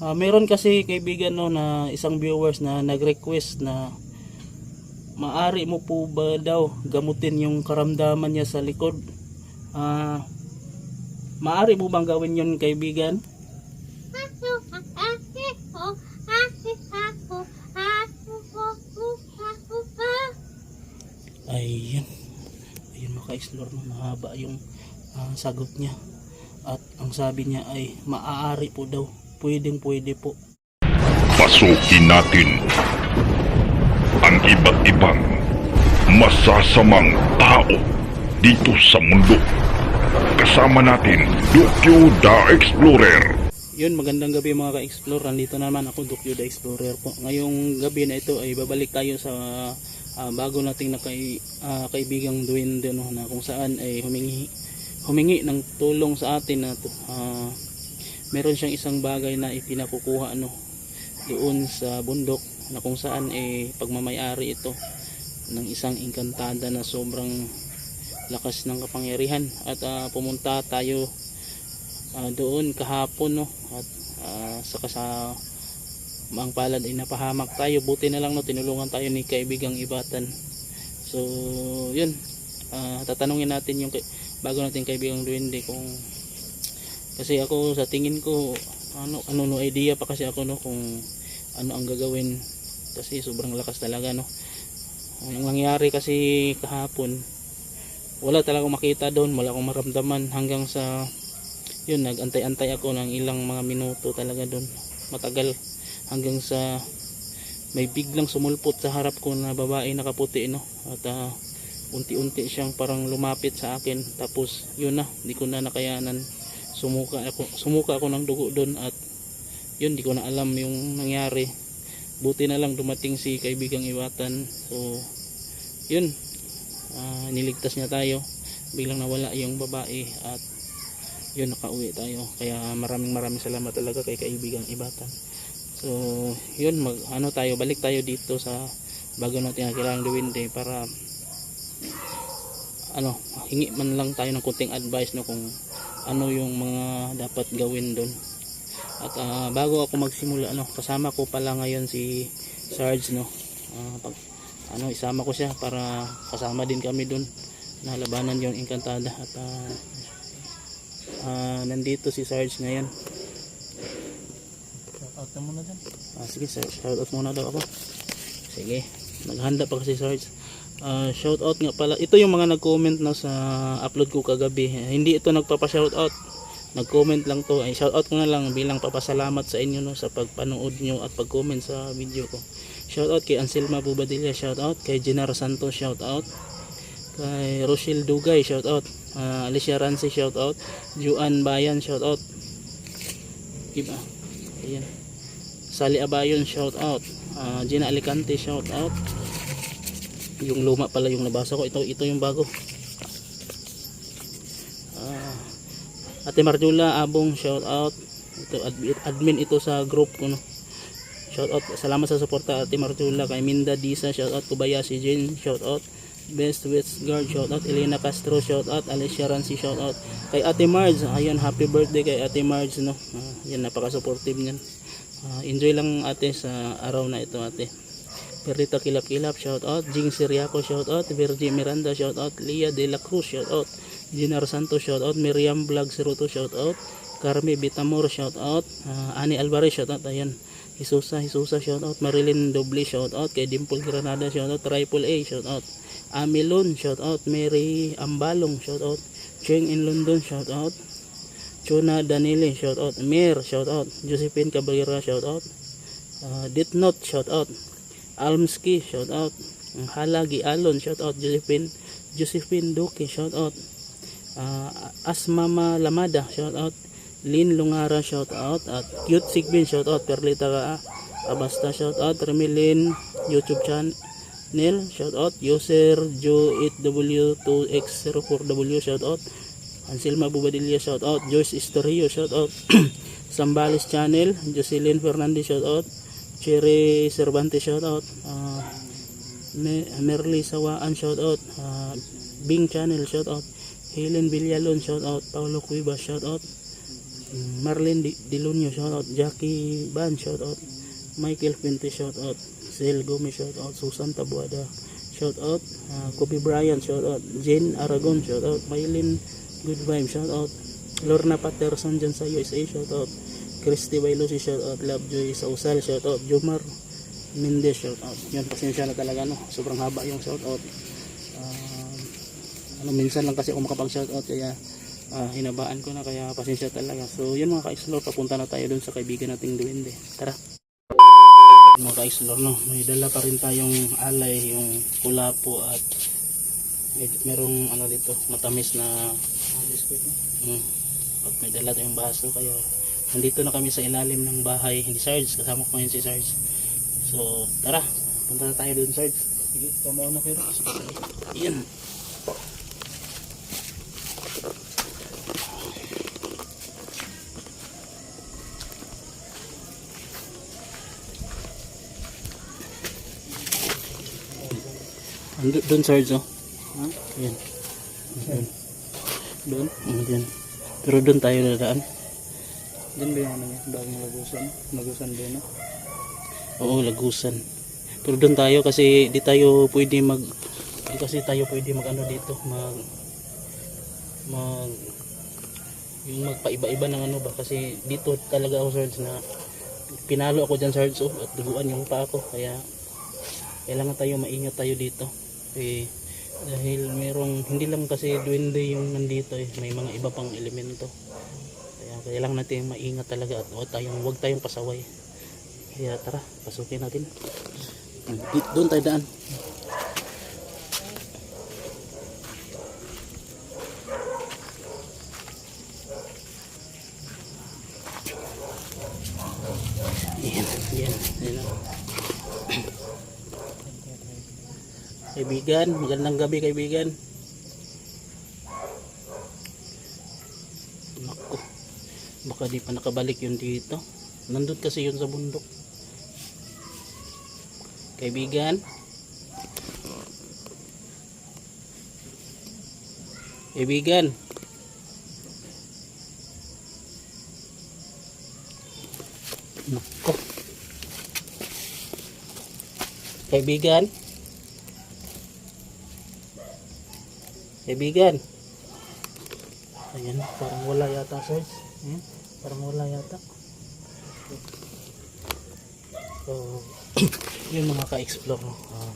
Ah, meron kasi kaibigan no na isang viewers na nag-request na maari mo po ba daw gamutin yung karamdaman niya sa likod. Ah, maari mo bang gawin yun kaibigan? Ayun. Ayun maka-explore na mahaba yung ah, sagot niya. At ang sabi niya ay maaari po daw. Pwedeng pwede po. Pasukin natin ang iba't ibang masasamang tao dito sa mundo. Kasama natin, Dukyo the Explorer. Yun, magandang gabi mga ka-explore. Nandito naman ako, Dokyo the Explorer po. Ngayong gabi na ito ay babalik tayo sa ah, bago nating na kay, ah, kaibigang Duwende no, na kung saan ay humingi, humingi ng tulong sa atin na ah, meron siyang isang bagay na ipinakukuha ano, doon sa bundok na kung saan ay pagmamayari ito ng isang engkantada na sobrang lakas ng kapangyarihan. At ah, pumunta tayo ah, doon kahapon no? At ah, saka sa ang palad ay napahamak tayo. Buti na lang no tinulungan tayo ni kaibigang ibatan. So yun. Ah, tatanungin natin yung bago natin kaibigang duwende kung kasi ako sa tingin ko ano ano no idea pa kasi ako no kung ano ang gagawin. Kasi sobrang lakas talaga no. Ang nangyari kasi kahapon wala talaga makita doon wala akong maramdaman hanggang sa yun nagantay-antay ako ng ilang mga minuto talaga doon matagal. Hanggang sa may biglang sumulpot sa harap ko na babae nakaputi no. At ah, unti-unti siyang parang lumapit sa akin. Tapos yun na di ko na nakayanan sumuka ako sumuka ako ng dugo doon at yun di ko na alam yung nangyari. Buti na lang dumating si kaibigang iwatan. So yun ah, niligtas niya tayo. Biglang nawala yung babae at yun nakauwi tayo. Kaya maraming maraming salamat talaga kay kaibigang ibatan so yun mag ano tayo balik tayo dito sa bago natin kailangang duwinde para ano hingi man lang tayo ng kunting advice no kung ano yung mga dapat gawin doon at ah, bago ako magsimula ano kasama ko pala ngayon si Sarge no Ah, pag ano isama ko siya para kasama din kami doon na labanan yung engkantada at ah, ah, nandito si Sarge ngayon Shoutout na muna dyan. Ah, sige, Sarge. Shoutout muna daw ako. Sige. Naghanda pa kasi Sarge. Ah, shoutout nga pala. Ito yung mga nag-comment na sa upload ko kagabi. Hindi ito nagpapa-shoutout. Nag-comment lang to. Ay, shoutout ko na lang bilang papasalamat sa inyo no, sa pagpanood nyo at pag-comment sa video ko. Shoutout kay Anselma Bubadilla. Shoutout kay Jenara Santos. Shoutout kay Rochelle Dugay. Shoutout. Ah, Alicia Rancy. Shoutout. Juan Bayan. Shoutout. Iba. Ayan. Sally Abayon shout out. Ah, Gina Alicante shout out. Yung luma pala yung nabasa ko. Ito ito yung bago. Ah, Ate Marjula Abong shout out. Ito ad- admin ito sa group ko no. Shout out. Salamat sa suporta Ate Marjula kay Minda Disa shout out Kubayashi Jane shout out. Best West Guard shout out Elena Castro shout out Alicia Rancy shout out kay Ate Marge ayun happy birthday kay Ate Marge no Ah, yan napaka supportive niyan Ah, enjoy lang ate sa araw na ito ate Perlita Kilap Kilap shout out Jing Siriaco shout out Virgie Miranda shout out Lia De La Cruz shout out Ginar Santos shout out Miriam Vlog 02 shout out Carmi Bitamor shout out Ah, Ani Alvarez shout out ayan Hisusa Hisusa shout out Marilyn Doble shout out kay Dimple Granada shout out Triple A shout out Amilon shout out Mary Ambalong shout out Cheng in London shout out Chuna Danile shout out Mir shout out Josephine Cabrera shout out uh, Ditnot shout out Almski shout out Halagi Alon shout out Josephine Josephine Duque shout out uh, Asmama Lamada shout out Lin Lungara shout out at Cute Sigbin shout out Perlita Ka Abasta shout out Remilin YouTube channel shout out user Joe 8W2X04W shout out Anselma Bubadilla shout out Joyce Istorio shout out Sambales channel Jocelyn Fernandez shout out Cherry Cervantes shout out uh, Me- Merly Sawaan shout out uh, Bing channel shout out Helen Villalon shout out Paulo Cuevas shout out Mm, Marlene Di- Dilunio, shout out. Jackie Ban, shout out. Michael Fuente, shout out. Sel Gomez, shout out. Susan Tabuada, shout out. Ah, Kobe Bryant, shout out. Jane Aragon, shout out. Maylin Good Vibe, shout out. Lorna Patterson dyan sa USA, shout out. Christy Bailusi, shout out. Lovejoy Sausal, shout out. Jomar Mendez, shout out. Yun, pasensya na talaga, no. Sobrang haba yung shout out. Ah, ano, minsan lang kasi ako makapag-shout out, kaya ah, hinabaan ko na, kaya pasensya talaga. So, yun mga ka-explore, papunta na tayo dun sa kaibigan nating duwende. Tara. Mga ka-explore, no, may dala pa rin tayong alay, yung kulapo at med- merong ano dito, matamis na mm, at may dala tayong baso, kaya nandito na kami sa ilalim ng bahay ni Sarge, kasama ko ngayon si Sarge. So, tara, punta na tayo dun, Sarge. Sige, tama na kayo. Yan. Ando, doon Sarge, oh. Ha? Yan. Doon. Doon? Yan. Pero doon tayo dadaan. Diyan ba yung ano niya? Bagong lagusan? Lagusan ba no? Oo, lagusan. Pero doon tayo kasi di tayo pwede mag kasi tayo pwede mag ano dito, mag mag yung magpaiba-iba ng ano ba kasi dito talaga ako Sarge na pinalo ako dyan Sarge oh, at duguan yung pa ako kaya kailangan tayo maingat tayo dito eh dahil merong hindi lang kasi duwende yung nandito eh may mga iba pang elemento kailangan natin maingat talaga at huwag tayong huwag tayong pasaway kaya tara, pasukin natin. Doon tayo daan. Yan, yan, yan. Kaibigan, magandang gabi kaibigan. Baka di pa nakabalik yun dito. Nandun kasi yun sa bundok. Kaibigan. Kaibigan. Nako. Kaibigan. Kaibigan. Ayan, parang wala yata, sir. Hmm? Parang wala yata. So, yun mga ka-explore. No? Ah,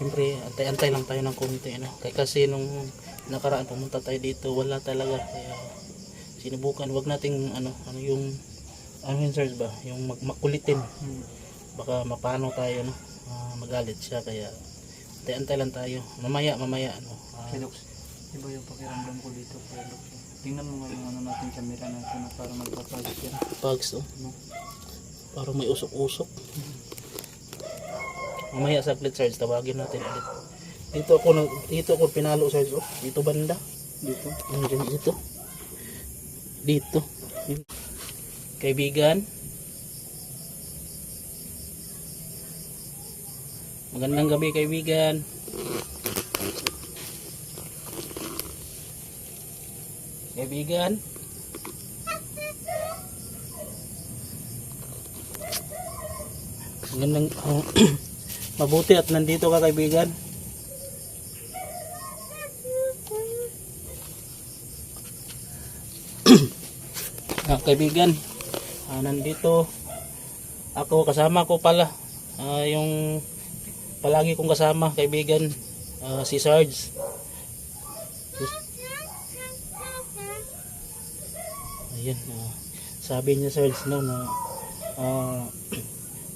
Siyempre, antay-antay lang tayo ng konti. Kaya kasi nung nakaraan pumunta tayo dito, wala talaga. Kaya sinubukan, wag nating ano, ano yung ano yun search ba? Yung mag makulitin. Baka mapano tayo, no? Ah, magalit siya. Kaya antay-antay lang tayo. Mamaya, mamaya. Ano? Lux, iba yung pakiramdam ko dito Lux. Tingnan mo nga yung ano natin camera natin na para magpapagod yan. Pugs, oh. No? Parang may usok-usok. Mamaya sa split charge, tawagin natin ulit. Dito ako, dito ako pinalo charge, oh. Dito banda. Dito? Nandiyan dito. Dito. Kaibigan. Magandang gabi kaibigan. Kaibigan. Magandang oh, mabuti at nandito ka kaibigan. Ah, kaibigan, ah, nandito ako kasama ko pala ah, yung palagi kong kasama kaibigan ah, si Sarge. Ayan, ah, sabi niya Sarge no na ah,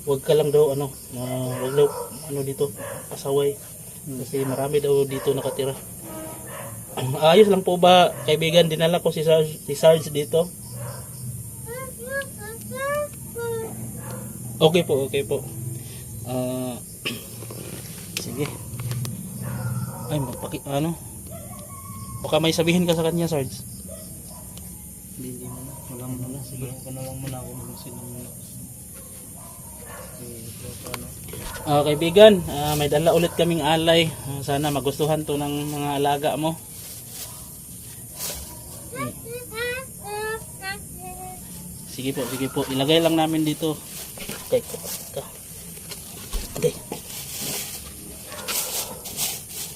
wag ka lang daw ano, ah, wag daw ano dito pasaway kasi marami daw dito nakatira. Ayos lang po ba kaibigan dinala ko si Sarge, si Sarge dito. Okay po, okay po. Ah, sige. Ay, magpaki ano? Baka may sabihin ka sa kanya, Sarge. Hindi, hindi Sige. Ko na lang muna ako ng. Okay, so, ano? Ah, kaibigan, ah, may dala ulit kaming alay. Ah, sana magustuhan to ng mga alaga mo. Sige po, sige po. Ilagay lang namin dito. Okay, ka. Okay.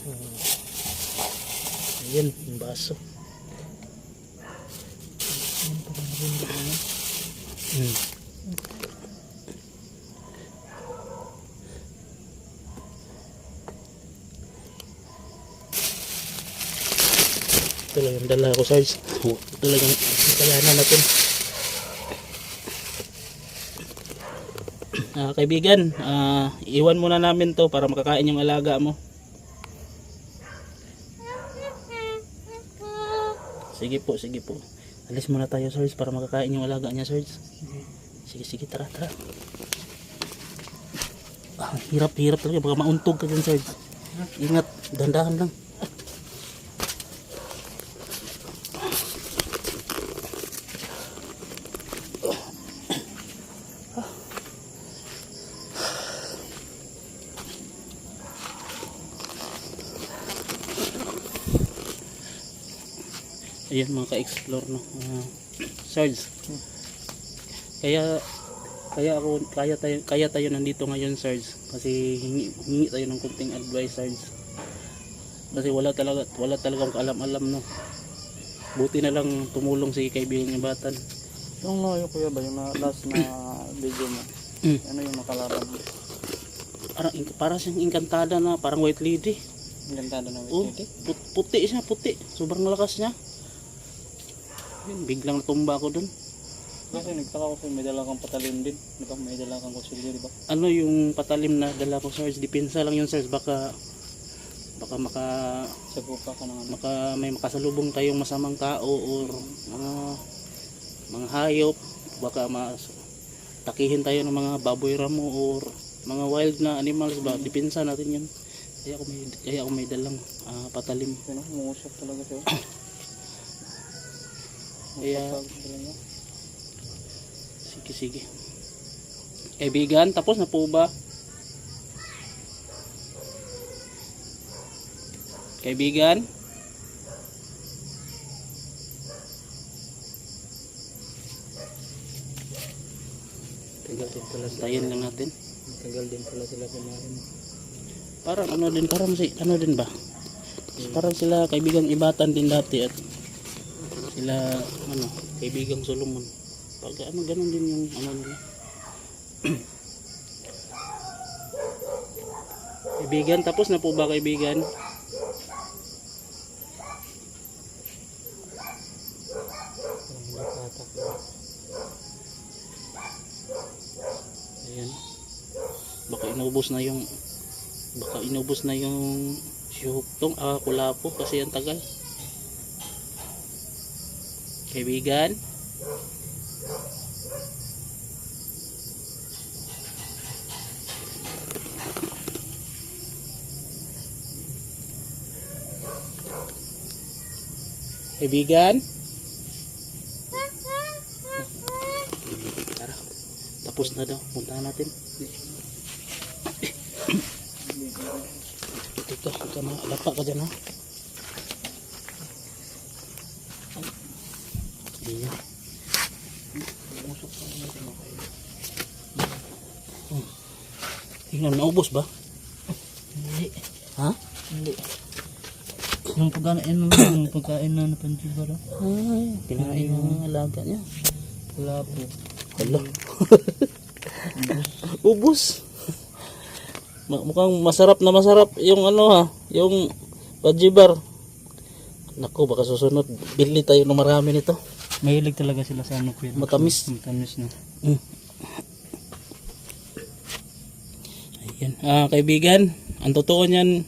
Hmm. Ayan, yung baso. Talagang dala ko. Oh, talagang kayanan natin. Ah, kaibigan, ah, iwan muna namin to para makakain yung alaga mo. Sige po, sige po. Alis muna tayo, Sarge, para makakain yung alaga niya, Sarge. Sige, sige, tara, tara. Ah, hirap, hirap talaga. Baka mauntog ka dyan, Sarge. Ingat, dandahan lang. Ayan mga ka-explore no. Uh, Sarge. Kaya kaya ako kaya tayo kaya tayo nandito ngayon Sarge kasi hingi, hingi tayo ng kunting advice Sarge. Kasi wala talaga wala talagang kaalam-alam no. Buti na lang tumulong si kaibigan ng batan. Yung no, yung kuya ba, yung na, last na video mo, Mm. ano yung nakalaban mo? Parang parang siyang engkantada na parang white lady. Ganda na ng Oh, put- puti siya, puti. Sobrang lakas niya. Yun, biglang natumba ako dun. Kasi nagtaka ko sa'yo, may dala kang patalim din. Di ba? May dala kang kutsilyo, di ba? ano yung patalim na dala ko Sarge, depensa lang yun Sarge, baka baka maka Sagupa ka ng ano. maka may makasalubong tayong masamang tao or mga mga hayop, baka mas takihin tayo ng mga baboy ramo or mga wild na animals ba, depensa natin yun. Kaya ako may kaya ako may dalang ah, patalim. Ano, umuusap talaga siya. Talaga. sige sige. Kaibigan, tapos na po ba? Kaibigan? Tagal din pala. Tayin lang natin. Tagal din pala sila kumain. Parang ano din, parang si, ano din ba? Parang sila kaibigang ibatan din dati at sila, ano, kaibigang Solomon. Pag ano, ganun din yung ano nila. kaibigan, tapos na po ba kaibigan? Ayan. Baka inubos na yung baka inubos na yung syuktong ah kulapo kasi ang tagal. Kaibigan. Kaibigan. Tara. Tapos na daw. Puntahan natin. Ito ka. Ito ka na. Lapa ka dyan ha. Ayan. Hmm. Tingnan, naubos ba? Hindi. Ha? Hindi. Yung pagkain mo, yung pagkain na napansin ba rin? Ay, kinain ng alaga niya. Wala po. Hala. Ubus. Mukhang masarap na masarap yung ano ha, yung pajibar. Naku, baka susunod, bili tayo ng marami nito. Mahilig talaga sila sa ano kuya. Matamis. Matamis na. Mm. Ayan. Ah, kaibigan, ang totoo niyan,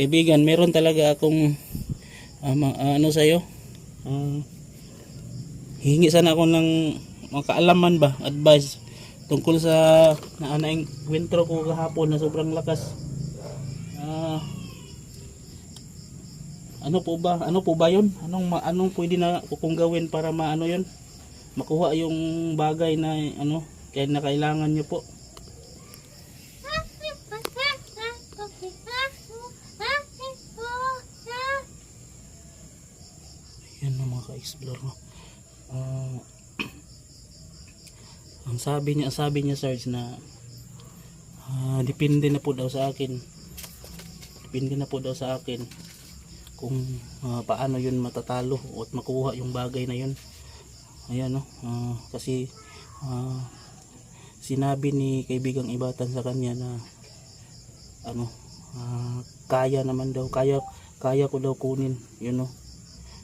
kaibigan, meron talaga akong ah, ma- ah, ano sa'yo. Ah, hingi sana ako ng mga kaalaman ba, advice tungkol sa naanaing kwentro ko kahapon na sobrang lakas. Ah, ano po ba? Ano po ba 'yon? Anong anong pwede na kung gawin para maano 'yon? Makuha yung bagay na ano, kaya na kailangan niyo po. Yan ang mga ka-explore no. Ah, ang sabi niya, sabi niya Sarge na ah, depende na po daw sa akin. Depende na po daw sa akin kung ah, paano yun matatalo at makuha yung bagay na yun. Ayan no, ah, kasi ah, sinabi ni kaibigang Ibatan sa kanya na ano, ah, kaya naman daw, kaya kaya ko daw kunin, yun no.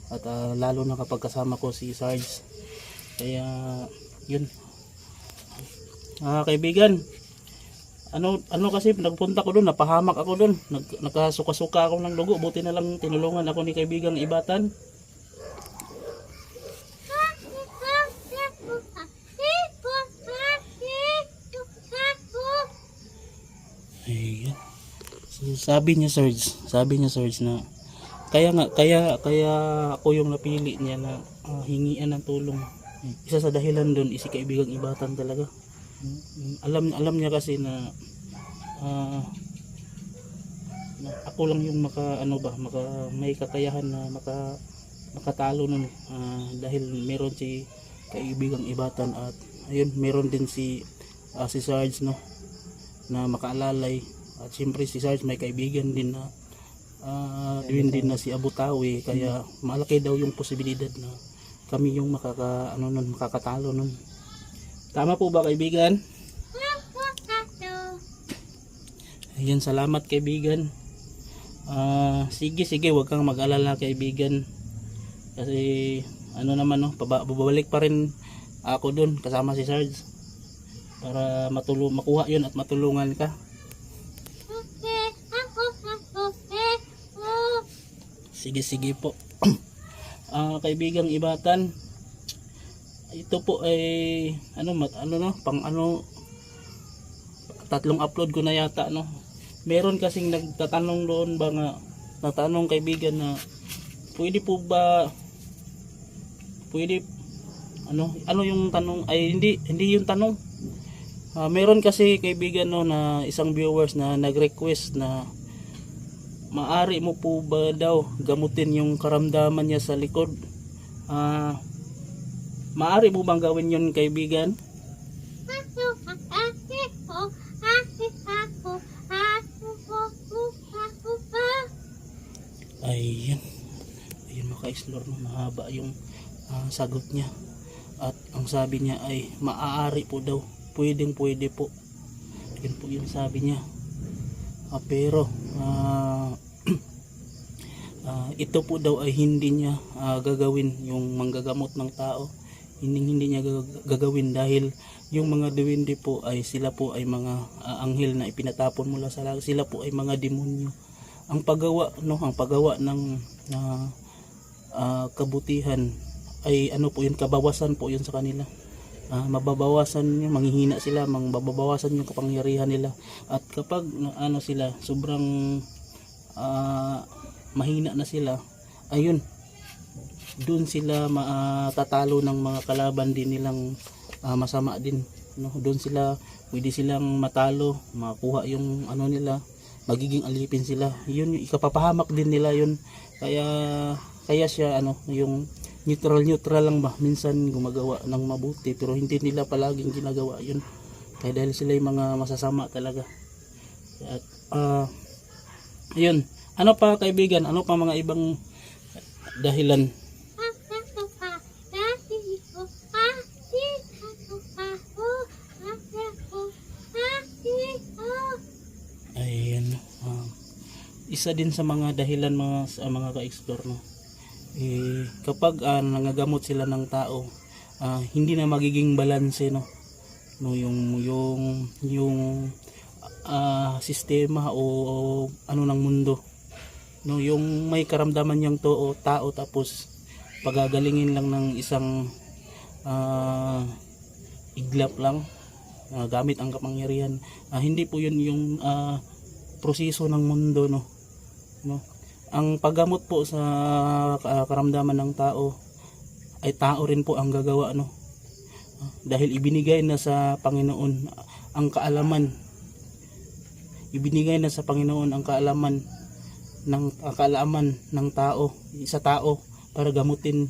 At ah, lalo na kapag kasama ko si Sarge. Kaya yun. Ah, kaibigan, ano ano kasi nagpunta ko doon, napahamak ako doon. Nag, nakasuka-suka ako ng dugo, buti na lang tinulungan ako ni kaibigang Ibatan. Ayan. So, sabi niya Sarge, sabi niya Sarge na kaya nga kaya kaya ako yung napili niya na ah, hingian ng tulong. Isa sa dahilan doon is si kaibigang Ibatan talaga. Alam alam niya kasi na ah, na ako lang yung maka ano ba maka may kakayahan na maka makatalo nun. Ah, dahil meron si kaibigang Ibatan at ayun meron din si ah, si Sarge no na makaalalay. At siyempre si Sarge may kaibigan din na uh, din din na si Abu Tawi. Kaya malaki daw yung posibilidad na kami yung makaka ano nun makakatalo nun tama po ba kaibigan Ayan, salamat kaibigan. Ah, sige, sige, wag kang mag-alala kaibigan. Kasi ano naman no, babalik pa rin ako doon kasama si Sarge para matulong makuha 'yon at matulungan ka. Sige, sige po. Ah, kaibigang Ibatan. Ito po ay ano mat- ano no, pang ano tatlong upload ko na yata no. Meron kasing nagtatanong doon ba nga natanong kaibigan na pwede po ba pwede ano ano yung tanong? Ay hindi hindi yung tanong. Ah, meron kasi kaibigan no na isang viewers na nag-request na maari mo po ba daw gamutin yung karamdaman niya sa likod? Ah maari mo bang gawin yun kaibigan Ayan. Ayun maka-explore no, mahaba yung ah, sagot niya. At ang sabi niya ay maaari po daw. Pwedeng pwede po. Yun po yung sabi niya. Ah, pero ah, ah, ito po daw ay hindi niya ah, gagawin yung manggagamot ng tao. Hindi hindi niya gag- gagawin dahil yung mga duwende po ay sila po ay mga ah, anghel na ipinatapon mula sa langit. Sila po ay mga demonyo. Ang paggawa no ang paggawa ng ah, ah, kabutihan ay ano po yun kabawasan po yun sa kanila. Ah, mababawasan yung manghihina sila mababawasan yung kapangyarihan nila. At kapag ano sila sobrang ah, mahina na sila ayun doon sila matatalo ng mga kalaban din nilang ah, masama din no? Doon sila pwede silang matalo makuha yung ano nila magiging alipin sila. Yun ikapapahamak din nila yun. Kaya kaya siya ano yung neutral neutral lang ba? Minsan gumagawa ng mabuti pero hindi nila palaging ginagawa yun. Kaya dahil sila yung mga masasama talaga. At ah yun ano pa kaibigan? Ano pa mga ibang dahilan isa din sa mga dahilan mga sa mga ka-explore no. Eh, kapag ah, nangagamot sila ng tao, ah, hindi na magiging balanse no. No yung yung yung ah, sistema o, o ano ng mundo. No, yung may karamdaman yung to tao tapos pagagalingin lang ng isang ah, iglap lang ah, gamit ang kapangyarihan Ah, hindi po yun yung ah, proseso ng mundo no no? Ang paggamot po sa karamdaman ng tao ay tao rin po ang gagawa no? Ah, dahil ibinigay na sa Panginoon ang kaalaman. Ibinigay na sa Panginoon ang kaalaman ng ang kaalaman ng tao sa tao para gamutin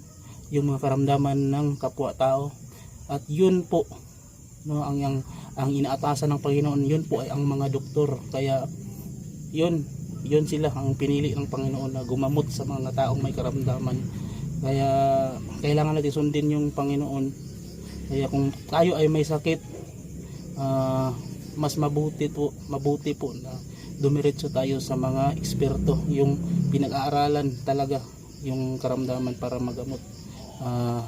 yung mga karamdaman ng kapwa tao. At yun po no ang yang ang inaatasan ng Panginoon yun po ay ang mga doktor. Kaya yun yun sila ang pinili ng Panginoon na gumamot sa mga taong may karamdaman. Kaya kailangan natin sundin yung Panginoon. Kaya kung tayo ay may sakit ah, mas mabuti po mabuti po na dumiretso tayo sa mga eksperto yung pinag-aaralan talaga yung karamdaman para magamot. Ah,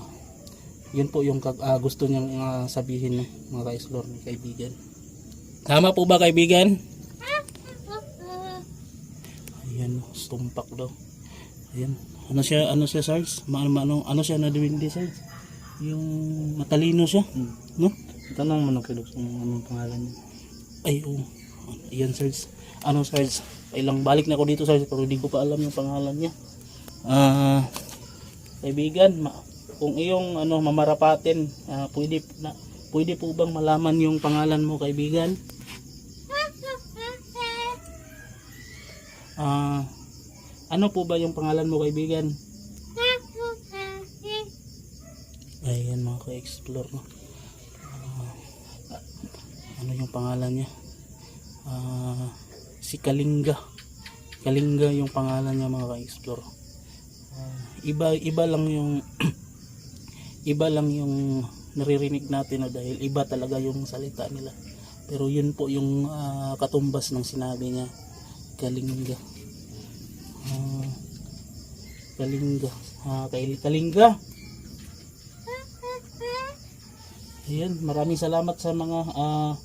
yun po yung ah, gusto niyang ah, sabihin ng mga ka-explore ni kaibigan. Tama po ba kaibigan? Ayan stumpak daw ayan ano siya ano siya Sarge? Ma- ano, ano siya na duwindi Sarge? yung matalino siya Hmm. no? Tanong mo nung kay kung anong pangalan niya. ay oo ayan Sarge ano Sarge ilang balik na ako dito Sarge pero hindi ko pa alam yung pangalan niya ah kaibigan ma- kung iyong ano mamarapatin ah, pwede na pwede po bang malaman yung pangalan mo kaibigan ah ano po ba yung pangalan mo kaibigan? Ayan mga ka-explore no? Ah, ano yung pangalan niya? Ah, si Kalinga. Kalinga yung pangalan niya mga ka-explore. Ah, iba iba lang yung iba lang yung naririnig natin na dahil iba talaga yung salita nila. Pero yun po yung ah, katumbas ng sinabi niya Kalinga Ah, Kalinga Ah, kay Kalinga Ayan, maraming salamat sa mga ah,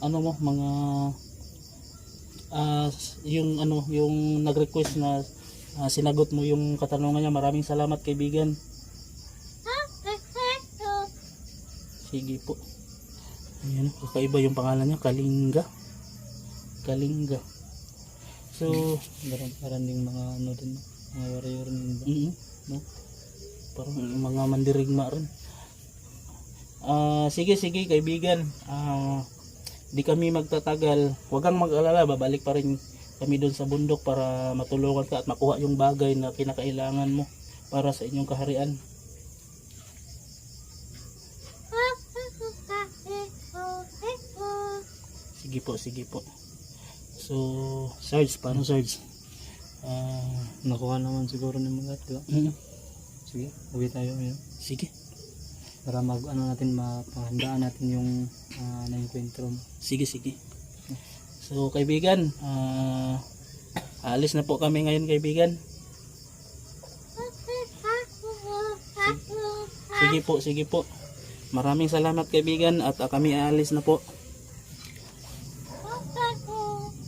ano mo, mga ah, yung ano, yung nag-request na ah, sinagot mo yung katanungan niya. Maraming salamat kaibigan. Sige po. Ayan, kakaiba yung pangalan niya, Kalinga. Kalinga. So, Meron parang ding mga ano din, mga warrior din ba? mm no? Parang mga mandirigma rin. Ah, sige sige kaibigan. Ah, di kami magtatagal. Huwag kang mag-alala, babalik pa rin kami doon sa bundok para matulungan ka at makuha yung bagay na kinakailangan mo para sa inyong kaharian. Sige po, sige po. So, Sarge, paano Sarge? Ah, Nakuha naman siguro ni mga di ba? mm, Sige, uwi tayo ngayon. sige. Para mag ano natin mapanghandaan natin yung uh, na-encuentro mo. Sige, sige. So, kaibigan, ah, aalis na po kami ngayon, kaibigan. Sige po, sige po. Maraming salamat, kaibigan, at ah, kami aalis na po.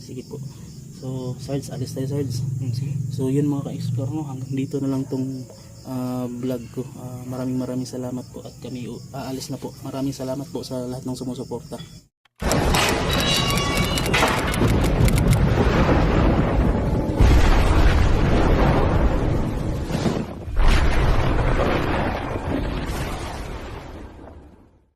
Sige po. So, Sarge, alis tayo, Sarge. Hmm. So, yun mga ka-explore, no? hanggang dito na lang tong ah, vlog ko. Ah, maraming maraming salamat po at kami uh, aalis na po. Maraming salamat po sa lahat ng sumusuporta.